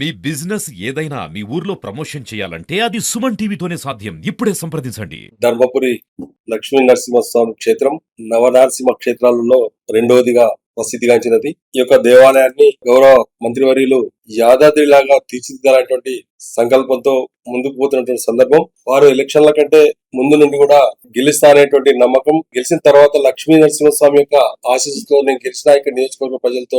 మీ business ఏదైనా మీ ఊర్లో promotion చేయాలంటే అది సుమన్ టీవీతోనే సాధ్యం. ఇప్పుడే సంప్రదించండి. ధర్మపురి లక్ష్మీ నరసింహస్వామి క్షేత్రం నవనరసింహ క్షేత్రాలలో రెండవదిగా ప్రసిద్ధిగాంచినది. ఈ యొక్క దేవాలయాన్ని గౌరవ మంత్రివర్యులు యాదాద్రిలాగా తీర్చిదిద్దాలనేటువంటి సంకల్పంతో ముందుకు పోతున్నటువంటి సందర్భం. వారు ఎలక్షన్ల కంటే ముందు నుండి కూడా గెలుస్తారనేటువంటి నమ్మకం. గెలిచిన తర్వాత లక్ష్మీ నరసింహస్వామి యొక్క ఆశీస్సుతో నేను గెలిచిన ఇక్కడ నియోజకవర్గ ప్రజలతో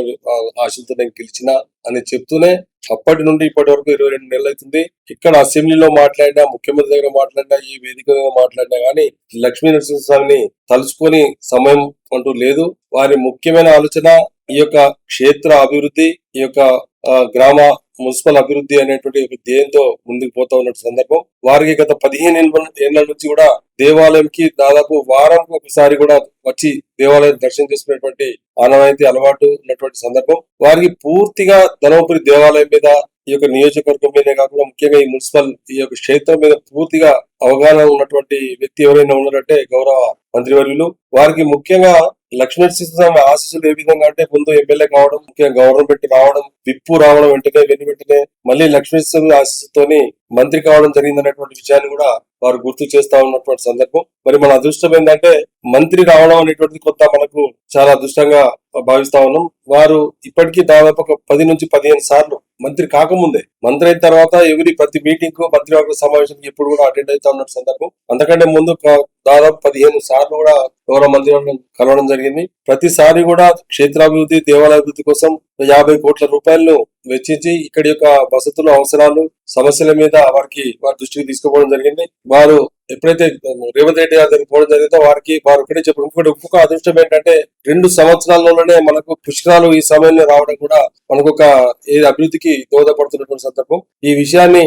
ఆశలతో నేను గెలిచిన అని చెప్తూనే అప్పటి నుండి ఇప్పటి వరకు ఇరవై రెండు నెలలు అవుతుంది. ఇక్కడ అసెంబ్లీలో మాట్లాడినా ముఖ్యమంత్రి దగ్గర మాట్లాడినా ఈ వేదిక మీద మాట్లాడినా గానీ లక్ష్మీ నరసింహస్వామిని తలుచుకొని సమయం అంటూ లేదు. వారి ముఖ్యమైన ఆలోచన ఈ యొక్క క్షేత్ర అభివృద్ధి ఈ యొక్క గ్రామ మున్సిపల్ అభివృద్ధి అనేటువంటి ఒక ధ్యేయంతో ముందుకు పోతా ఉన్న సందర్భం. వారికి గత పదిహేను ఏళ్ళ- ఏళ్ళ నుంచి కూడా దేవాలయంకి దాదాపు వారానికి ఒకసారి కూడా వచ్చి దేవాలయం దర్శనం చేసుకునేటువంటి ఆనవాయితీ అలవాటు ఉన్నటువంటి సందర్భం. వారికి పూర్తిగా ధనవపురి దేవాలయం మీద ఈ యొక్క నియోజకవర్గం మీదే కాకుండా ముఖ్యంగా ఈ మున్సిపల్ ఈ యొక్క క్షేత్రం మీద పూర్తిగా అవగాహన ఉన్నటువంటి వ్యక్తి ఎవరైనా ఉన్నారంటే గౌరవ మంత్రివర్యులు. వారికి ముఖ్యంగా లక్ష్మీనరసింహస్వామి ఆశీస్సులు ఏ విధంగా అంటే ముందు ఎమ్మెల్యే కావడం ముఖ్యంగా గవర్నమెంట్ రావడం విప్పు రావడం వెంటనే వెను వెంటనే మళ్ళీ లక్ష్మీనరసింహ ఆశీస్సుతోని మంత్రి కావడం జరిగిందనేటువంటి విషయాన్ని కూడా వారు గుర్తు చేస్తా ఉన్నటువంటి సందర్భం. మరి మన అదృష్టం ఏంటంటే మంత్రి రావడం అనేటువంటిది కొత్త మనకు చాలా అదృష్టంగా భావిస్తా ఉన్నాం. వారు ఇప్పటికీ దాదాపు ఒక పది నుంచి పదిహేను సార్లు మంత్రి కాకముందే మంత్రి అయిన తర్వాత ఎవరి ప్రతి మీటింగ్కు మంత్రివర్గ సమావేశానికి ఎప్పుడు కూడా అటెండ్ అవుతా ఉన్న సందర్భం. అంతకంటే ముందు దాదాపు పదిహేను సార్లు కూడా గౌరవ మంత్రివర్గం కలవడం జరిగింది. ప్రతిసారి కూడా క్షేత్రాభివృద్ధి దేవాలయాభివృద్ధి కోసం యాభై కోట్ల రూపాయలను వెచ్చించి ఇక్కడి యొక్క వసతులు అవసరాలు సమస్యల మీద వారికి వారి దృష్టికి తీసుకుపోవడం జరిగింది. వారు ఎప్పుడైతే రేవంత్ రెడ్డి గారి దగ్గరికి పోవడం జరిగిందో వారికి వారు ఒకటే చెప్పారు ఇంకొకటి ఇంకొక అదృష్టం ఏంటంటే రెండు సంవత్సరాల్లోనే మనకు పుష్కరాలు ఈ సమయంలో రావడం కూడా మనకు ఒక ఏది అభివృద్ధికి దోహదపడుతున్నటువంటి సందర్భం. ఈ విషయాన్ని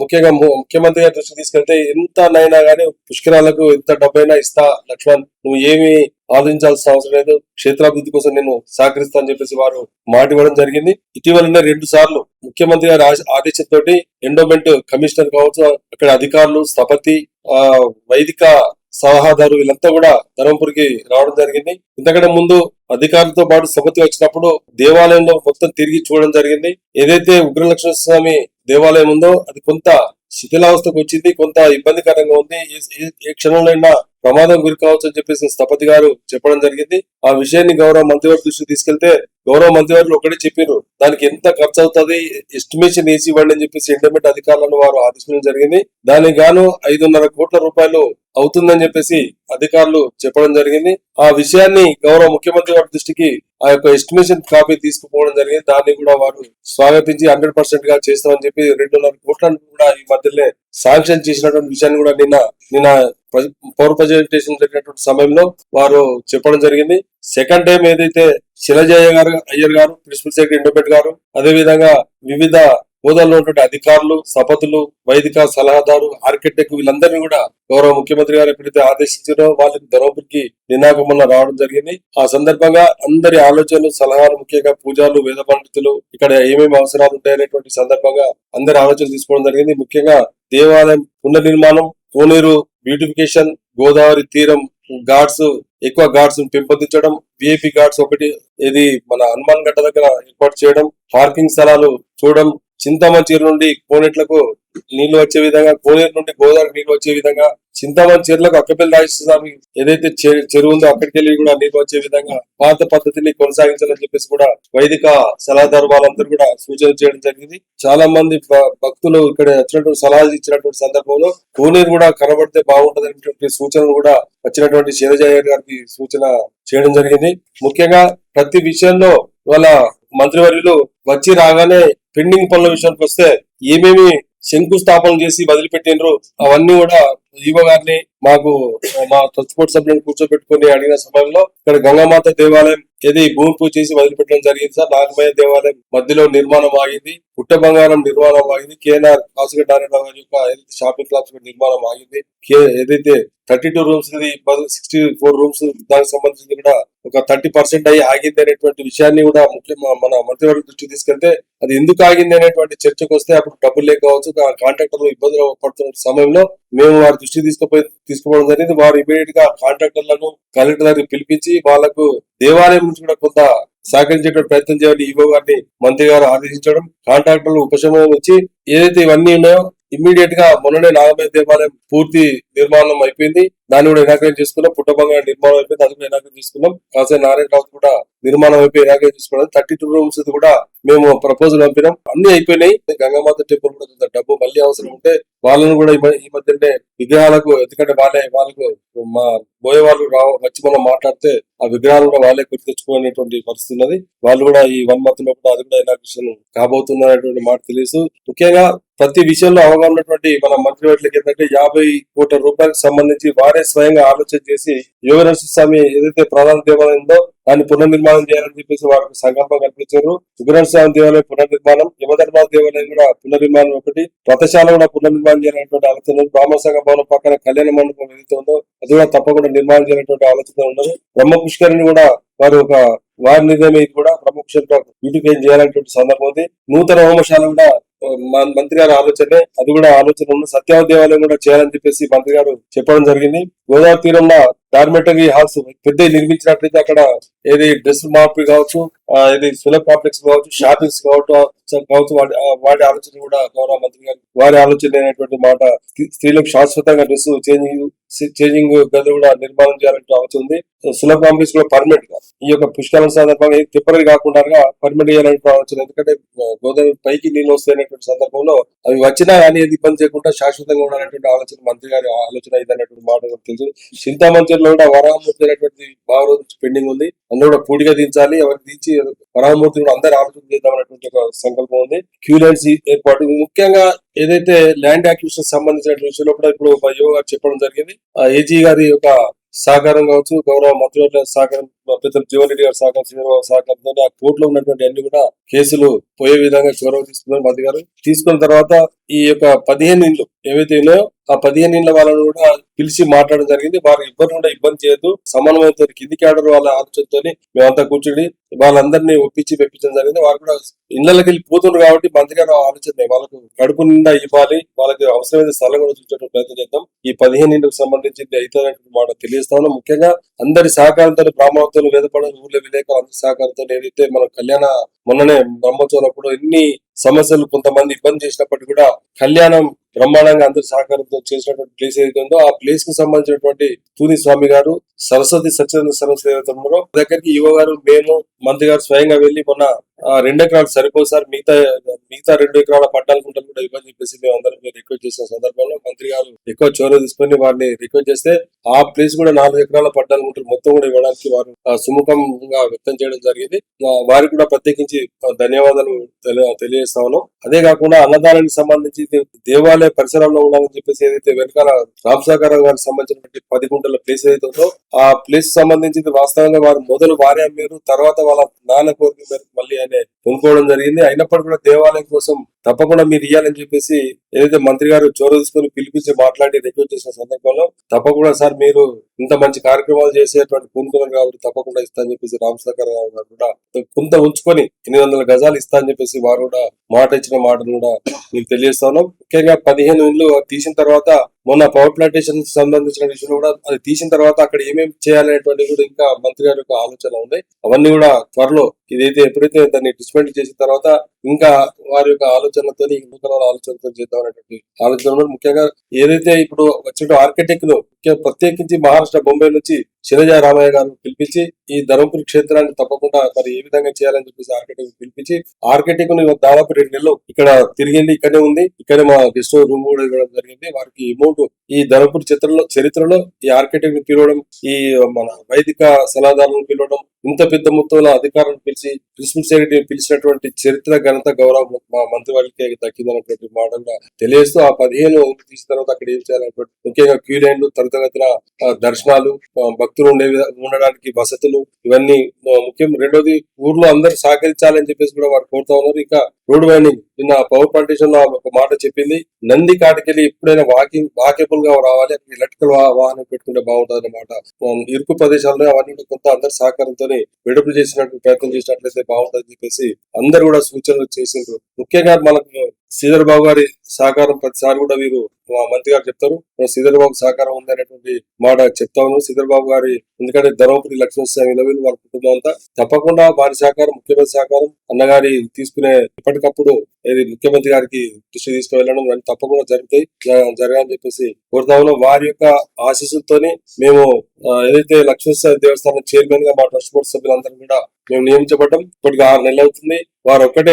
ముఖ్యంగా ము- ముఖ్యమంత్రి గారి దృష్టికి తీసుకెళ్తే ఎంత నైనా గానీ పుష్కరాలకు ఎంత డబ్బైనా ఇస్తా లక్ష్మణ్ నువ్వు ఏమి ఆలోచించాల్సిన అవసరం లేదు. క్షేత్రాభివృద్ధి కోసం నేను సహకరిస్తా అని చెప్పేసి వారు మాట ఇవ్వడం జరిగింది. ఇటీవలనే రెండు సార్లు ముఖ్యమంత్రి గారి ఆదేశంతో ఎండోమెంట్ కమిషనర్ కావచ్చు అక్కడ అధికారులు స్థపతి ఆ వైదిక సలహాదారు వీళ్ళంతా కూడా ధర్మపురికి రావడం జరిగింది. ఇంతకంటే ముందు అధికారులతో పాటు సపతి వచ్చినప్పుడు దేవాలయంలో మొత్తం తిరిగి చూడడం జరిగింది. ఏదైతే ఉగ్రలక్ష్మణ స్వామి దేవాలయం ఉందో అది కొంత శిథిలావస్థకు వచ్చింది కొంత ఇబ్బందికరంగా ఉంది. ఏ- ఏ- ఏ క్షణంలో ప్రమాదం గురి కావచ్చు అని చెప్పేసి స్థపతి గారు చెప్పడం జరిగింది. ఆ విషయాన్ని గౌరవ మంత్రివర్గ దృష్టికి తీసుకెళ్తే గౌరవ మంత్రివర్గులు ఒకటే చెప్పారు దానికి ఎంత ఖర్చు అవుతుంది ఎస్టిమేషన్ వేసి ఇవ్వండి అని చెప్పేసి ఎండమెంట్ అధికారులను వారు ఆదేశించడం జరిగింది. దానికి గాను ఐదున్నర కోట్ల రూపాయలు అవుతుందని చెప్పేసి అధికారులు చెప్పడం జరిగింది. ఆ విషయాన్ని గౌరవ ముఖ్యమంత్రి గారి దృష్టికి ఆ యొక్క ఎస్టిమేషన్ కాపీ తీసుకుపోవడం జరిగింది. దాన్ని కూడా వారు స్వాగతించి హండ్రెడ్ పర్సెంట్గా చేస్తామని చెప్పి రెండున్నర కోట్లను కూడా ఈ మధ్యలో శాంక్షన్ చేసినటువంటి విషయాన్ని కూడా నిన్న నిన్న ప్ర- ప్రజెంటేషన్ జరిగినటువంటి సమయంలో వారు చెప్పడం జరిగింది. సెకండ్ టైం ఏదైతే శిలజయ్య గారు అయ్యర్ గారు ప్రిన్సిపల్ సెక్రటరీ ఇండోపెట్ గారు అదే విధంగా వివిధ హోదాలో ఉన్నటువంటి అధికారులు సపతులు వైదిక సలహాదారు ఆర్కిటెక్ట్ వీళ్ళందరినీ కూడా గౌరవ ముఖ్యమంత్రి గారు ఎప్పుడైతే ఆదేశించారో వాళ్ళకి ధర్మపురికి నినాగమన్న రావడం జరిగింది. ఆ సందర్భంగా అందరి ఆలోచనలు సలహాలు ముఖ్యంగా పూజలు వేద పండితులు ఇక్కడ ఏమేమి అవసరాలు ఉంటాయనేటువంటి సందర్భంగా అందరి ఆలోచనలు తీసుకోవడం జరిగింది. ముఖ్యంగా దేవాలయం పునర్నిర్మాణం కోనేరు బ్యూటిఫికేషన్ గోదావరి తీరం ఘాట్స్ ఎక్కువ ఘాట్స్ పెంపొందించడం విఐపి ఘాట్స్ ఒకటి ఇది మన హనుమాన్ గడ్డ దగ్గర ఏర్పాటు చేయడం పార్కింగ్ స్థలాలు చూడడం చింతామణి నుండి కోనేట్లకు నీళ్ళు వచ్చే విధంగా కోనేరు నుండి గోదావరి నీళ్ళు వచ్చే విధంగా చింతమంచి చెరువులకు అక్కపల్లి రాజస్వామి ఏదైతే చె- చెరువు ఉందో అక్కడికి వెళ్ళి కూడా నీళ్ళు వచ్చే విధంగా పాత పద్ధతిని కొనసాగించాలని చెప్పేసి కూడా వైదిక సలహాదారు వాళ్ళందరూ కూడా సూచన చేయడం జరిగింది. చాలా మంది భక్తులు ఇక్కడ వచ్చినటువంటి సలహాలు ఇచ్చినటువంటి సందర్భంలో కోనేరు కూడా కనబడితే బాగుంటది అనేటువంటి సూచనలు కూడా వచ్చినటువంటి శైలజయ్య గారికి సూచన చేయడం జరిగింది. ముఖ్యంగా ప్రతి విషయంలో వాళ్ళ మంత్రివర్యులు వచ్చి రాగానే పెండింగ్ పనుల విషయానికి వస్తే ఏమేమి శంకుస్థాపన చేసి వదిలిపెట్టినరు అవన్నీ కూడా ఈవో గారిని మాకు మా ట్రాన్స్పోర్ట్ సభ్యులను కూర్చోబెట్టుకుని అడిగిన సమయంలో ఇక్కడ గంగామాత దేవాలయం ఏది భూమి పూజ చేసి వదిలిపెట్టడం జరిగింది సార్. నాగమయ్య దేవాలయం మధ్యలో నిర్మాణం ఆగింది. పుట్ట బంగారం నిర్మాణం ఆగింది కేఎన్ఆర్ కాసుగడ్డ నారాయణ గారి యొక్క ఏదైతే షాపింగ్ క్లాబ్స్ నిర్మాణం ఆగింది కే- ఏదైతే thirty two rooms sixty four rooms దానికి సంబంధించి కూడా ఒక థర్టీ పర్సెంట్ అయ్యి ఆగింది అనేటువంటి విషయాన్ని కూడా ముఖ్యం మన మంత్రివర్గ దృష్టికి తీసుకెళ్తే అది ఎందుకు ఆగింది అనేటువంటి చర్చకు వస్తే అప్పుడు డబ్బులు లేక కావచ్చు కాంట్రాక్టర్లు ఇబ్బందులు పడుతున్న సమయంలో మేము వారి దృష్టికి తీసుకుపోయి తీసుకుపోవడం జరిగింది. వారు ఇమీడియట్గా కాంట్రాక్టర్లను కలెక్టర్ గారికి పిలిపించి వాళ్ళకు దేవాలయం నుంచి కూడా కొంత సహకరించేటువంటి ప్రయత్నం చేయాలి. ఈవో గారిని మంత్రి గారు ఆదేశించడం కాంట్రాక్టర్లు ఉపశమనం వచ్చి ఏదైతే ఇవన్నీ ఉన్నాయో ఇమ్మీడియట్గా మొన్ననే నాగమయ దేవాలయం పూర్తి నిర్మాణం అయిపోయింది. దాన్ని కూడా ఇనాగ్రేట్ చేసుకున్నాం. పుట్టబంగా నిర్మాణం అయిపోయింది. అది కూడా ఇనాగ్రేట్ చేసుకున్నాం. కాసే నారాయణ రావు కూడా నిర్మాణం అయిపోయి ఇనాగ్రేట్ చేసుకున్నాం థర్టీ టూ రూమ్స్ కూడా మేము ప్రపోజల్ పంపినాం. అన్ని అయిపోయినాయి. గంగామాత టెంపుల్ కూడా డబ్బు మళ్ళీ అవసరం ఉంటే వాళ్ళని కూడా ఈ ఈ మధ్యనే విగ్రహాలకు ఎందుకంటే వాళ్ళే వాళ్ళకు మా పోయే వాళ్ళు రా వచ్చి మనం మాట్లాడితే ఆ విగ్రహాలు కూడా వాళ్ళే గుర్తు తెచ్చుకునేటువంటి పరిస్థితి ఉన్నది. వాళ్ళు కూడా ఈ వన్ మంత్లో కూడా అది కూడా ఇనాగ్రేషన్ కాబోతున్నటువంటి మాట తెలుసు ముఖ్యంగా ప్రతి విషయంలో అవగాహన ఉన్నటువంటి మన మంత్రివర్యులకి ఏంటంటే యాభై కోట్ల రూపాయలకు సంబంధించి వారే స్వయంగా ఆలోచన చేసి యోగనరసింహ స్వామి ఏదైతే ప్రధాన దేవాలయం ఉందో దాన్ని పునర్నిర్మాణం చేయాలని చెప్పేసి వారికి సంకల్పం కల్పించారు. సుబ్రహ్మణ్య స్వామి దేవాలయం పునర్నిర్మాణం యమధర్మ దేవాలయం కూడా పునర్నిర్మాణం ఒకటి వ్రతశాల కూడా పునర్నిర్మాణం చేయాలనేటువంటి ఆలోచన బ్రాహ్మణ సంఘ భవనం పక్కన కళ్యాణ మండపం ఏదైతే ఉందో అది కూడా తప్పకుండా నిర్మాణం చేయాలనేటువంటి ఆలోచన ఉన్నారు బ్రహ్మ పుష్కరిని కూడా వారు ఒక వారి నిర్ణయం కూడా ప్రముఖ పుష్కర్ చేయాలనేటువంటి సందర్భం ఉంది. నూతన హోమశాల కూడా మంత్రి గారి ఆలోచనే అది కూడా ఆలోచన ఉంది సత్యావ దేవాలయం కూడా చేయాలని చెప్పేసి మంత్రి గారు చెప్పడం జరిగింది. గోదావరి తీరంలో డార్మెటరీ హాల్స్ పెద్ద నిర్మించినట్లయితే అక్కడ ఏది డ్రెస్ మార్పు కావచ్చు ఇది సులభ్ కాంప్లెక్స్ కావచ్చు షాపింగ్స్ కావచ్చు కావచ్చు వాటి వాటి ఆలోచన కూడా గౌరవ మంత్రి గారు వారి ఆలోచన అనేటువంటి మాట. స్త్రీలకు శాశ్వతంగా డ్రెస్ చేంజింగ్ చేంజింగ్ గది కూడా నిర్మాణం చేయాలంటే అవుతుంది. సులభ కాంప్లెక్స్ కూడా పర్మనెంట్గా. ఈ యొక్క పుష్కరణ సందర్భంగా టెంపరీ కాకుండా పర్మనెంట్ చేయాలంటే ఆలోచన. ఎందుకంటే గోదావరి పైకి నీళ్ళు వస్తాయనేటువంటి సందర్భంలో అవి వచ్చినా కానీ అది ఇబ్బంది చేయకుండా శాశ్వతంగా ఉండాలనేటువంటి ఆలోచన మంత్రి గారి ఆలోచన ఇదనేటువంటి మాట తెలుసు. చింతామంచర్లో కూడా వరాహమూర్తి అనేటువంటి బాగా పెండింగ్ ఉంది. అందులో కూడా పూడిగా దించాలి ఎవరికి దించి వరాహమూర్తి కూడా అందరు ఆలోచన చేద్దాం అనేటువంటి ఒక సంకల్పం ఉంది. క్యూ లైన్స్ ఏర్పాటు. ముఖ్యంగా ఏదైతే ల్యాండ్ యాక్విజిషన్ సంబంధించిన విషయంలో కూడా ఇప్పుడు మా యువ గారు చెప్పడం జరిగింది. ఏజీ గారి యొక్క సహకారం కావచ్చు గౌరవ మంత్రుల సహకారం పెద్దలు జీవన్ రెడ్డి గారు సహకారం సహకారంతో ఆ కోర్టులో ఉన్నటువంటి అన్ని కూడా కేసులు పోయే విధంగా చొరవ తీసుకున్నారు మంత్రి గారు. తీసుకున్న తర్వాత ఈ యొక్క పదిహేను ఇండ్లు ఏవైతే ఉన్నాయో ఆ పదిహేను ఇండ్ల వాళ్ళను కూడా పిలిచి మాట్లాడడం జరిగింది. వారు ఇబ్బంది కూడా ఇబ్బంది చేయొద్దు. సమన్వయంతో కిందికి ఆర్డర్ వాళ్ళ ఆలోచనతో మేమంతా కూర్చుని వాళ్ళందరినీ ఒప్పించి పెప్పించడం జరిగింది. వారు కూడా ఇళ్ళకి వెళ్ళి పోతున్నారు కాబట్టి మంత్రి గారు ఆలోచన వాళ్ళకు కడుపు నిండా ఇవ్వాలి. వాళ్ళకి అవసరమైన స్థలం కూడా చూసేటువంటి ప్రయత్నం చేద్దాం. ఈ పదిహేను ఇంటికి సంబంధించి అయితే మాట తెలియస్తాను ముఖ్యంగా అందరి సహకారంతో బ్రాహ్మణతో వేదపడ ఊళ్ళో విలేకరులు అందరి సహకారంతో నేనైతే మన కళ్యాణ మొన్ననే బ్రహ్మోత్సవం అప్పుడు ఎన్ని సమస్యలు కొంతమంది ఇబ్బంది చేసినప్పటికీ కూడా కళ్యాణం బ్రహ్మాండంగా అందరి సహకారంతో చేసినటువంటి ప్లేస్ ఏదైతే ఉందో ఆ ప్లేస్కు సంబంధించినటువంటి తూని స్వామి గారు సరస్వతి సత్యనారాయణ సరస్వతి ఏదైతే ఉన్నారో దగ్గరికి యువ గారు మేము మంత్రి గారు స్వయంగా వెళ్ళి మొన్న రెండు ఎకరాలు సరిపోదు సార్ మిగతా మిగతా రెండు ఎకరాల పట్టాలు గుంటలు కూడా ఇవ్వని చెప్పేసి మేము అందరం రిక్వెస్ట్ చేసిన సందర్భంలో మంత్రి గారు ఎక్కువ చొరవ తీసుకొని వారిని రిక్వెస్ట్ చేస్తే ఆ ప్లేస్ కూడా నాలుగు ఎకరాల పట్టాలు గుంటలు మొత్తం కూడా ఇవ్వడానికి వారు సుముఖంగా వ్యక్తం చేయడం జరిగింది. వారికి కూడా ప్రత్యేకించి ధన్యవాదాలు తెలియ తెలి- అదే కాకుండా అన్నదానానికి సంబంధించి దేవాలయ పరిసరాల్లో ఉండాలని చెప్పేసి ఏదైతే వెనకాల రామసాగరం గారికి సంబంధించినటువంటి పది గుంటల ప్లేస్ ఏదైతే ఉందో ఆ ప్లేస్ సంబంధించి వాస్తవంగా వారు మొదలు వారే అమ్మారు. తర్వాత వాళ్ళ నాన్న కోరిక మళ్ళీ ఆయన కొనుక్కోవడం జరిగింది. అయినప్పటికీ కూడా దేవాలయం కోసం తప్పకుండా మీరు ఇవ్వాలని చెప్పేసి ఏదైతే మంత్రి గారు చోరు తీసుకొని పిలిపించి మాట్లాడి రిక్వెస్ట్ చేసిన సందర్భంలో తప్పకుండా సార్ మీరు ఇంత మంచి కార్యక్రమాలు చేసేటువంటి పూనుకున్నారు కాబట్టి తప్పకుండా ఇస్తా అని చెప్పేసి రామసాగర్ రావు గారు కూడా కొంత ఉంచుకొని ఎనిమిది వందల గజాలు ఇస్తా అని చెప్పేసి వారు కూడా మాట ఇచ్చిన మాటను కూడా మీకు తెలియజేస్తాను ముఖ్యంగా పదిహేను ఇండ్లు తీసిన తర్వాత మొన్న పవర్ ప్లాంటేషన్ సంబంధించిన విషయంలో కూడా అది తీసిన తర్వాత అక్కడ ఏమేమి చేయాలనేటువంటి కూడా ఇంకా మంత్రి గారి యొక్క ఆలోచన ఉంది. అవన్నీ కూడా త్వరలో ఇదైతే ఎప్పుడైతే దాన్ని డిస్మెంట్ చేసిన తర్వాత ఇంకా వారి యొక్క ఆలోచనలతో నూతన ఆలోచనతో చేద్దాం అనేటువంటి ఆలోచన ముఖ్యంగా ఏదైతే ఇప్పుడు వచ్చిన ఆర్కిటెక్ట్ ప్రత్యేకించి మహారాష్ట్ర బొంబాయి నుంచి శిలజా రామయ్య గారు పిలిపించి ఈ ధర్మపురి క్షేత్రాన్ని తప్పకుండా మరి ఏ విధంగా చేయాలని చెప్పేసి ఆర్కిటెక్ట్ పిలిపించి ఆర్కిటెక్ట్ను దాదాపు రెండు నెలలు ఇక్కడ తిరిగింది ఇక్కడే ఉంది. ఇక్కడే మా గెస్ట్ రూమ్ కూడా ఇవ్వడం జరిగింది. వారికి అమౌంట్ ఈ ధర్మపురి చిత్రంలో చరిత్రలో ఈ ఆర్కిటెక్ట్ని పిలవడం ఈ మన వైదిక సలహాదారులను పిలవడం ఇంత పెద్ద మొత్తంలో అధికారులను పిలిచి ప్రిన్సిపల్ సెక్రటరీ పిలిచినటువంటి చరిత్ర ఘనత గౌరవం మా మంత్రి వారికి దక్కిందన్నటువంటి మాట కూడా తెలియజేస్తూ ఆ పదిహేను తీసిన తర్వాత అక్కడ ఏం చేయాలన్నటువంటి ముఖ్యంగా క్యూ లైన్లు దర్శనాలు భక్తులు ఉండే ఉండడానికి వసతులు ఇవన్నీ ముఖ్యం. రెండోది ఊర్లో అందరు సహకరించాలని చెప్పేసి కూడా వారు కోరుతా ఉన్నారు. ఇంకా రోడ్ వైండింగ్ నిన్న పవర్ ప్లాంటేషన్లో ఒక మాట చెప్పింది. నంది కాటికెళ్ళి ఎప్పుడైనా వాకింగ్ వాకేబుల్గా రావాలి ఎలక్ట్రికల్ వాహనం పెట్టుకుంటే బాగుంటుంది అన్నమాట ఇరుకు ప్రదేశాల్లో అవన్నీ కూడా కొంత అందరి సహకారంతో విడుపు చేసినట్టు ప్రయత్నం చేసినట్లయితే బాగుంటుందని చెప్పేసి అందరు కూడా సూచనలు చేసిండ్రు. ముఖ్యంగా మనకు శ్రీధర్ బాబు గారి సహకారం ప్రతిసారి కూడా వీరు మా మంత్రి గారు చెప్తారు. శ్రీధర్ బాబు సహకారం ఉంది అనేటువంటి మాట చెప్తాను శ్రీధర్ బాబు గారి ఎందుకంటే ధర్మపురి లక్ష్మణస్వామి నిలవీలు వాళ్ళ కుటుంబం అంతా. తప్పకుండా వారి సహకారం ముఖ్యమంత్రి సహకారం అన్నగారి తీసుకునే ఎప్పటికప్పుడు ఇది ముఖ్యమంత్రి గారికి దృష్టి తీసుకువెళ్ళడం అని తప్పకుండా జరుగుతాయి. జరగాలని చెప్పేసి కోరుతా ఉన్నాం. వారి యొక్క ఆశీస్సులతోని మేము ఏదైతే లక్ష్మీస్వామి దేవస్థానం చైర్మన్గా మా ట్రస్ట్ బోర్డు సభ్యులందరూ కూడా మేము నియమించబడ్డం. ఇప్పటికి ఆరు నెలలు అవుతుంది. వారు ఒక్కటే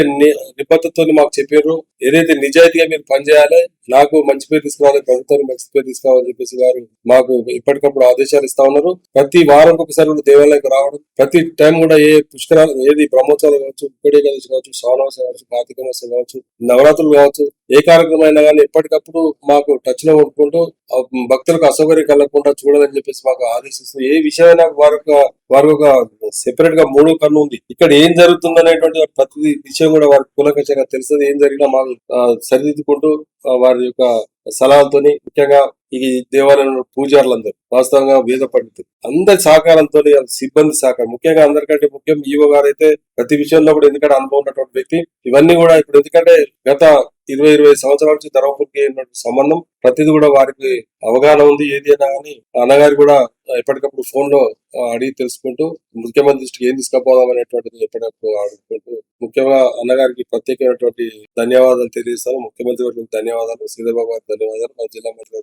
నిబద్ధతతో మాకు చెప్పారు. ఏదైతే నిజాయితీగా మీరు పనిచేయాలి నాకు మంచి పేరు తీసుకురావాలి ప్రభుత్వానికి మంచి పేరు తీసుకురావాలని చెప్పేసి వారు మాకు ఎప్పటికప్పుడు ఆదేశాలు ఇస్తా ఉన్నారు. ప్రతి వారం ఒకసారి కూడా దేవాలయానికి రావడం ప్రతి టైం కూడా ఏ పుష్కరాలు ఏది బ్రహ్మోత్సవాలు కావచ్చు ఉక్కడి ఏకాదశి కావచ్చు శ్రావణమాసం కావచ్చు కార్తీక మాసం కావచ్చు నవరాత్రులు కావచ్చు ఏ కార్యక్రమం అయినా కానీ ఎప్పటికప్పుడు మాకు టచ్లో ఉంటుకుంటూ భక్తులకు అసౌకర్యం కలగకుండా చూడాలని చెప్పేసి మాకు ఆదేశిస్తూ ఏ విషయమైనా వారి యొక్క వారి ఒక సెపరేట్గా మూడో కన్ను ఉంది. ఇక్కడ ఏం జరుగుతుంది అనేటువంటి ప్రతి విషయం కూడా వారికి కూలకచంగా తెలుస్తుంది ఏం జరిగినా మాకు సరిదిద్దుకుంటూ వారి యొక్క సలహాలతోని ముఖ్యంగా ఈ దేవాలయంలో పూజారులందరూ వాస్తవంగా వేద పండితులు అందరి సహకారంతో సిబ్బంది సహకారం. ముఖ్యంగా అందరికంటే ముఖ్యం ఈవో గారు అయితే ప్రతి విషయంలో కూడా ఎందుకంటే అనుభవం ఉన్నటువంటి వ్యక్తి. ఇవన్నీ కూడా ఇప్పుడు ఎందుకంటే గత ఇరవై ఇరవై సంవత్సరాల నుంచి ధర్మపురికి ఉన్నటువంటి సంబంధం ప్రతిది కూడా వారికి అవగాహన ఉంది. ఏది అయినా కానీ అన్నగారు కూడా ఎప్పటికప్పుడు ఫోన్లో అడిగి తెలుసుకుంటూ ముఖ్యమంత్రి దృష్టికి ఏం తీసుకుపోదాం అనేటువంటిది ఎప్పటికప్పుడు అడుగుకుంటూ ముఖ్యంగా అన్నగారికి ప్రత్యేకమైనటువంటి ధన్యవాదాలు తెలియజేస్తాను. ముఖ్యమంత్రి వారికి ధన్యవాదాలు శ్రీధర్బాబు గారికి ధన్యవాదాలు మా జిల్లా మంత్రి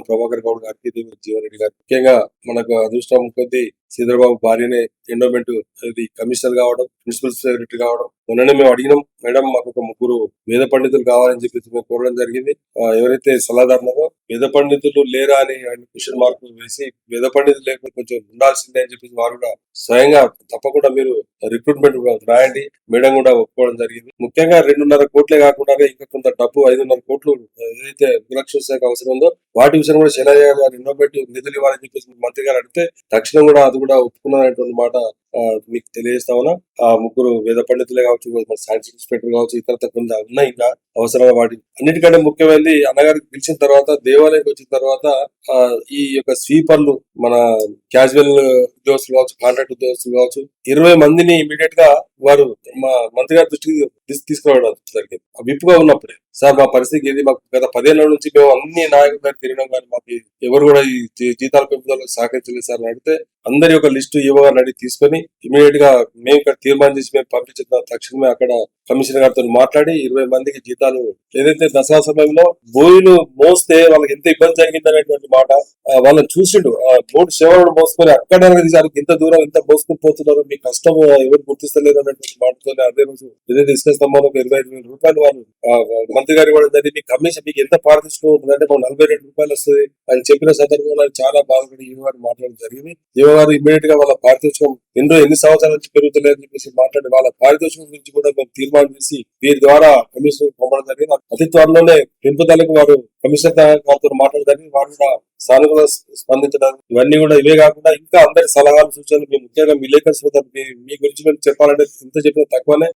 ప్రభాకర్ గౌడ్ గారికి జీవన్ రెడ్డి గారు ముఖ్యంగా మనకు అదృష్టం కొద్ది శ్రీధర్బాబు భార్యనే ఎండోమెంట్ ఇది కమిషనర్ కావడం ప్రిన్సిపల్ సెక్రటరీ కావడం. మొన్ననే మేము అడిగినాం మేడం మాకు ఒక ముగ్గురు వేద పండితులు కావాలని చెప్పేసి మేము కోరడం జరిగింది. ఎవరైతే సలహాదారున్నారో వేద పండితులు లేరా అని ఆయన క్వశ్చన్ మార్క్ వేసి వేద పండితులు లేకుండా కొంచెం ఉండాల్సిందే అని చెప్పేసి వారు కూడా స్వయంగా తప్పకుండా మీరు రిక్రూట్మెంట్ రాయండి. మేడం కూడా ఒప్పుకోవడం జరిగింది. ముఖ్యంగా రెండున్నర కోట్లే కాకుండా ఇంకా కొంత డబ్బు ఐదున్నర కోట్లు ఏదైతే విలక్షణ శాఖ అవసరం ఉందో వాటి విషయం కూడా శైలజ గారు ఇన్నోవేట్ నిధులు ఇవ్వాలని చెప్పేసి మంత్రి గారు అడిగితే తక్షణం కూడా అది కూడా ఒప్పుకున్నటువంటి మాట మీకు తెలియజేస్తా ఉన్నా ఆ ముగ్గురు వేద పండితులే కావచ్చు సైన్స్ ఇన్స్పెక్టర్ కావచ్చు ఇతర కింద ఉన్నాయి ఇంకా అవసరాలు వాటి అన్నిటికంటే ముఖ్యమైనది అన్నగారికి పిలిచిన తర్వాత దేవాలయం వచ్చిన తర్వాత ఆ, ఈ యొక్క స్వీపర్లు మన క్యాజువల్ ఉద్యోగస్తులు కావచ్చు కాంట్రాక్ట్ ఉద్యోగస్తులు కావచ్చు ఇరవై మందిని ఇమీడియట్గా వారు మా మంత్రి గారి దృష్టికి తీసుకురావడం జరిగింది. ఆ విప్పుగా ఉన్నప్పుడే. సార్ మా పరిస్థితి ఇది మాకు గత పదేళ్ళ నుంచి మేము అన్ని నాయకుల గారు తిరగడం కానీ మాకు ఎవరు కూడా ఈ జీతాల పెంపుదలకు సహకరించలేదు సార్ అడిగితే అందరి యొక్క లిస్టు ఇవ్వగా అడిగి తీసుకొని ఇమీడియట్గా మేము ఇక్కడ తీర్మానం చేసి మేము పంపించిన తక్షణమే అక్కడ కమిషనర్ గారితో మాట్లాడి ఇరవై మందికి జీతాలు ఏదైతే దసరా సమయంలో బోయిలు మోస్తే వాళ్ళకి ఎంత ఇబ్బంది జరిగింది అనేటువంటి మాట వాళ్ళని చూసిండు. ఆ మూడు సేవలను మోసుకొని అక్కడ ఇంత దూరం ఇంత మోసుకొని పోతున్నారు. మీ కష్టం ఎవరు గుర్తిస్తలేరు అనేటువంటి మాటతో అదే రోజు ఏదైతే ఇసుక స్తంభం ఒక ఇరవై ఐదు వేల రూపాయలు వాళ్ళు మంత్రి గారు కూడా మీ కమిషన్ మీకు ఎంత పారదర్శకం అంటే మాకు నలభై రెండు రూపాయలు వస్తుంది. అని చెప్పిన సందర్భంలో చాలా బాధపడి ఈవో గారు మాట్లాడడం జరిగింది. ఈవో గారు ఇమీడియట్గా వాళ్ళ పారితోషికం ఎన్ని ఎన్ని సంవత్సరాల నుంచి పెరుగుతలేదని చెప్పేసి మాట్లాడి వాళ్ళ పారితోషికం గురించి కూడా మేము తీర్మానం చేసి వీరి ద్వారా కమిషనర్ పంపడం జరిగింది. అతి త్వరలోనే పెంపుదలకు వారు కమిషనర్ గారితో మాట్లాడదని వారు కూడా సానుకూల స్పందించడం ఇవన్నీ కూడా ఇవే కాకుండా ఇంకా అందరి సలహాలు సూచనలు మేము ముఖ్యంగా మీ లేఖర్స్ మీ మీ గురించి మేము చెప్పాలంటే ఇంత చెప్పిన తక్కువనే.